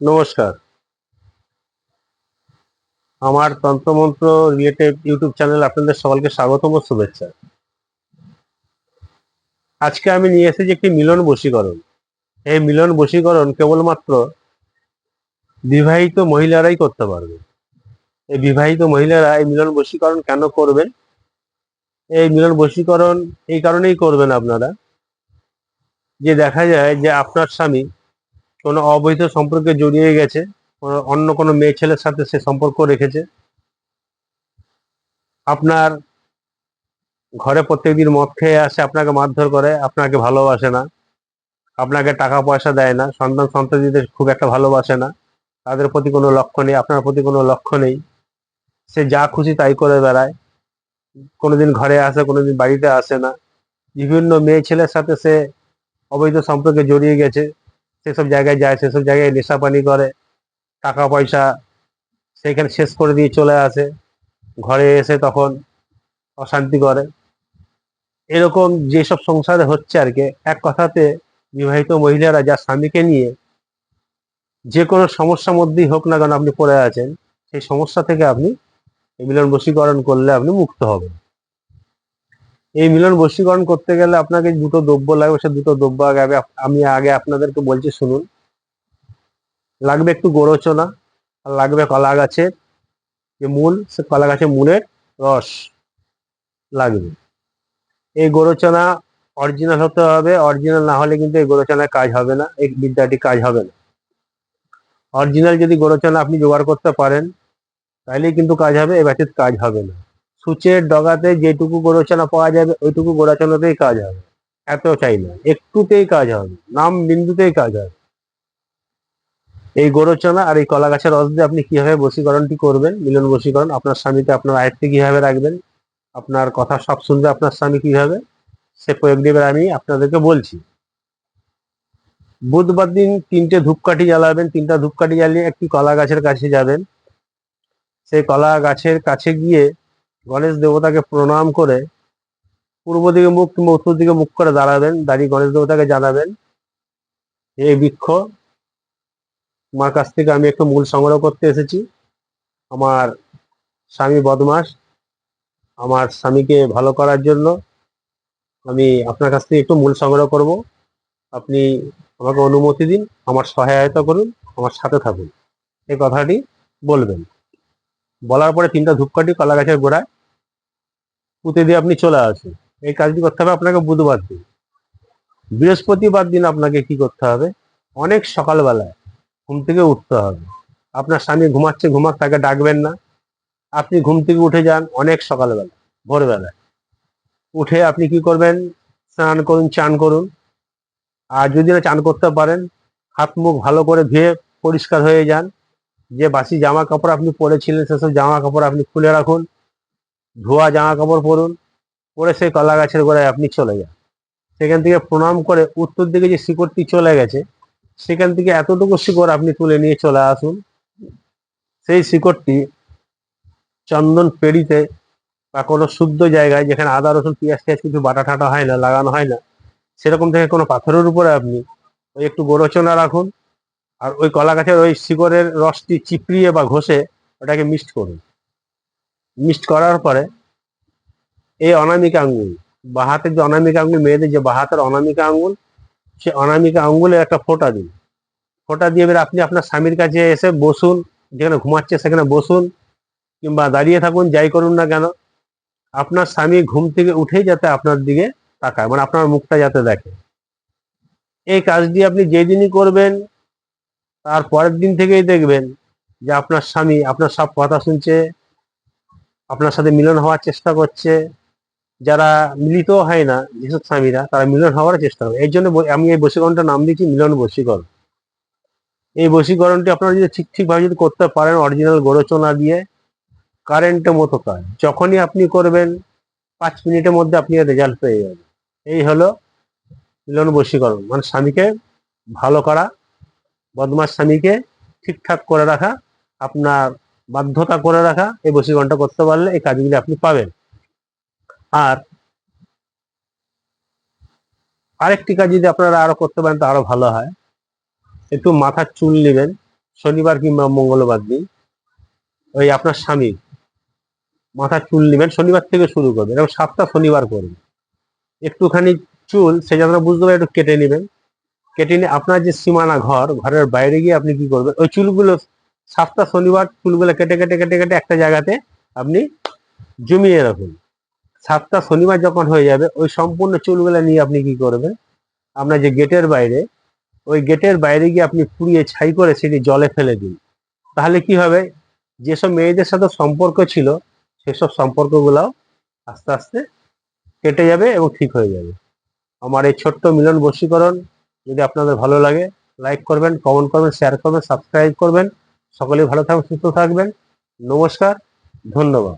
নমস্কার। আমার তন্ত্রমন্ত্র রিলেটেড ইউটিউব চ্যানেল আপনাদের সকলকে স্বাগতম ও শুভেচ্ছা। আজকে আমি নিয়ে এসেছি একটি মিলন বশীকরণ। এই মিলন বশীকরণ কেবলমাত্র বিবাহিত মহিলারাই করতে পারবে। এই বিবাহিত মহিলারা এই মিলন বশীকরণ কেন করবেন এই মিলন বশীকরণ এই কারণেই করবেন আপনারা যে দেখা যায় যে আপনার স্বামী কোনো অবৈধ সম্পর্কে জড়িয়ে গেছে অন্য কোনো মেয়ে ছেলের সাথে সে সম্পর্ক রেখেছে? আপনার ঘরে প্রত্যেকদিন মদ খেয়ে আসে, আপনাকে মারধর করে, আপনাকে ভালোবাসে না, আপনাকে টাকা পয়সা দেয় না, সন্তান সন্ততিদের খুব একটা ভালোবাসে না, তাদের প্রতি কোনো লক্ষ্য নেই, আপনার প্রতি কোনো লক্ষ্য নেই, সে যা খুশি তাই করে বেড়ায়, কোনোদিন ঘরে আসে, কোনোদিন বাড়িতে আসে না, বিভিন্ন মেয়ে ছেলের সাথে সে অবৈধ সম্পর্কে জড়িয়ে গেছে সেসব জায়গায় যায় সেসব জায়গায় নেশা পানি করে, টাকা পয়সা সেখানে শেষ করে দিয়ে চলে আসে। ঘরে এসে তখন অশান্তি করে। এরকম যেসব সংসারে হচ্ছে আর কি, এক কথাতে বিবাহিত মহিলারা যার স্বামীকে নিয়ে যে কোনো সমস্যার মধ্যেই হোক না কেন আপনি পড়ে আছেন, সেই সমস্যা থেকে আপনি মিলন বশীকরণ করলে আপনি মুক্ত হবেন। এই মিলন বশীকরণ করতে গেলে আপনাকে দুটো দ্রব্য লাগবে, সে দুটো দ্রব্য আগে আমি আগে আপনাদেরকে বলছি, শুনুন। লাগবে একটু গোরচনা, আর লাগবে কলা গাছের যে মূল, সে কলা গাছের মূলের রস লাগবে। এই গোরচনা অরিজিনাল হতে হবে অরিজিনাল না হলে কিন্তু এই গোরচনার কাজ হবে না, এই বিদ্যাটি কাজ হবে না। অরিজিনাল যদি গোরচনা আপনি জোগাড় করতে পারেন তাহলেই কিন্তু কাজ হবে, এ ব্যতীত কাজ হবে না। সূচের ডগাতে যেটুকু গোরচনা পাওয়া যাবে, ওইটুকু গোরচনাতেই কাজ হবে। এত চাই না। একটুতেই কাজ হবে। নাম বিন্দুতেই কাজ হবে। এই গোরচনা আর এই কলা গাছের রস দিয়ে আপনি কীভাবে বশীকরণটি করবেন, মিলন বশীকরণ, আপনার স্বামীকে আপনার আয়ত্তে কীভাবে রাখবেন, আপনার কথা সব শুনবে আপনার স্বামী কীভাবে, সে প্রয়োগ এবার আমি আপনাদেরকে বলছি। বুধবার দিন তিনটে ধূপকাঠি জ্বালাবেন। তিনটা ধূপকাঠি জ্বালিয়ে একটি কলা গাছের কাছে যাবেন। সেই কলা গাছের কাছে গিয়ে গণেশ দেবতাকে প্রণাম করে পূর্ব দিকে মুখ কিংবা উত্তর দিকে মুখ করে দাঁড়াবেন, দাঁড়িয়ে গণেশ দেবতাকে জানাবেন। এই বৃক্ষ, মার কাছ থেকে আমি একটু মূল সংগ্রহ করতে এসেছি। আমার স্বামী বদমাস, আমার স্বামীকে ভালো করার জন্য আমি আপনার কাছ থেকে একটু মূল সংগ্রহ করব। আপনি আমাকে অনুমতি দিন, আমার সহায়তা করুন, আমার সাথে থাকুন। এই কথাটি বলবেন। বলার পরে তিনটা ধূপকাঠি কলা গাছের গোড়ায় পুঁতে দিয়ে আপনি চলে আসুন। এই কাজটি করতে হবে আপনাকে বুধবার দিন। বৃহস্পতিবার দিন আপনাকে কি করতে হবে? অনেক সকালবেলায় ঘুম থেকে উঠতে হবে। আপনার স্বামী ঘুমাচ্ছে, ঘুমাক, তাকে ডাকবেন না। আপনি ঘুম থেকে উঠে যান অনেক সকালবেলা ভোরবেলায়। উঠে আপনি কি করবেন? স্নান করুন, চান করুন। আর যদি না চান করতে পারেন, হাত মুখ ভালো করে ধুয়ে পরিষ্কার হয়ে যান। যে বাসি জামা কাপড় আপনি পরেছিলেন, সেসব জামা কাপড় আপনি খুলে রাখুন। ধোয়া, জামা কাপড় পরুন, পরে সেই কলা গাছের গোড়ায় আপনি চলে যান। সেখান থেকে প্রণাম করে উত্তর দিকে যে শিকড়টি চলে গেছে, সেখান থেকে এতটুকু শিকড় আপনি তুলে নিয়ে চলে আসুন। সেই শিকড়টি চন্দন পেড়িতে বা কোনো শুদ্ধ জায়গায় যেখানে আদা, রসুন, পেঁয়াজ, টিয়াজ কিছু বাটা ঠাটা হয় না, লাগানো হয় না, সেরকম থেকে কোনো পাথরের উপরে আপনি ওই একটু গোরচনা রাখুন আর ওই কলা গাছের ওই শিকড়ের রসটি চিপড়িয়ে বা ঘষে ওটাকে মিক্সড করুন। মিক্সড করার পরে এই অনামিকা আঙ্গুল, বা হাতের যে অনামিকা আঙ্গুল, মেয়েদের যে বা হাতের অনামিকা আঙ্গুল, সে অনামিকা আঙ্গুলে একটা ফোঁটা দিন। ফোঁটা দিয়ে এবার আপনি আপনার স্বামীর কাছে এসে বসুন, যেখানে ঘুমাচ্ছে সেখানে বসুন, কিংবা দাঁড়িয়ে থাকুন, যাই করুন না কেন, আপনার স্বামী ঘুম থেকে উঠেই যাতে আপনার দিকে তাকায় মানে আপনার মুখটা যাতে দেখে। এই কাজটি আপনি যেদিনই করবেন, তার পরের দিন থেকেই দেখবেন যে আপনার স্বামী আপনার সব কথা শুনছে আপনার সাথে মিলন হওয়ার চেষ্টা করছে। যারা মিলিত হয় না যেসব স্বামীরা, তারা মিলন হওয়ার চেষ্টা করে এই জন্য আমি এই বশীকরণটার নাম দিয়েছি মিলন বশীকরণ। এই বশীকরণটি আপনারা যদি ঠিক ঠিকভাবে যদি করতে পারেন অরিজিনাল গোরচনা দিয়ে কারেন্টের মতো কাজ। যখনই আপনি করবেন, পাঁচ মিনিটের মধ্যে আপনি রেজাল্ট পেয়ে যাবেন। এই হলো মিলন বশীকরণ। মানে স্বামীকে ভালো করা বদমাস স্বামীকে ঠিকঠাক করে রাখা, আপনার বাধ্যতা করে রাখা, এই বশীকরণটা করতে পারলে এই কাজগুলি আপনি পাবেন। আর আরেকটি কাজ যদি আপনারা আরও করতে পারেন, তো আরও ভালো হয়। একটু মাথার চুল নেবেন, শনিবার কিংবা মঙ্গলবার দিন। ওই আপনার স্বামী, মাথার চুল নেবেন, শনিবার থেকে শুরু করবেন, এবং সাতটা শনিবার করবেন। একটুখানি চুল সেই আপনারা বুঝতে পারেন একটু কেটে নেবেন। কেটে নিয়ে আপনার যে সীমানা ঘর, ঘরের বাইরে গিয়ে আপনি কি করবেন, ওই চুলগুলো সাতটা শনিবার চুলগুলো কেটে কেটে কেটে কেটে একটা জায়গাতে আপনি জমিয়ে রাখুন। সাতটা শনিবার যখন হয়ে যাবে, ওই সম্পূর্ণ চুলগুলো নিয়ে আপনি কি করবেন? আপনার যে গেটের বাইরে, ওই গেটের বাইরে গিয়ে আপনি পুড়িয়ে ছাই করে সেটি জলে ফেলে দিন। তাহলে কি হবে? যেসব মেয়েদের সাথে সম্পর্ক ছিল, সেসব সম্পর্কগুলাও আস্তে আস্তে কেটে যাবে এবং ঠিক হয়ে যাবে। আমার এই ছোট্ট মিলন বশীকরণ, যদি আপনাদের ভালো লাগে, লাইক করবেন, কমেন্ট করবেন, শেয়ার করবেন, সাবস্ক্রাইব করবেন। সকলেই ভালো থাকবেন সুস্থ থাকবেন। নমস্কার ধন্যবাদ।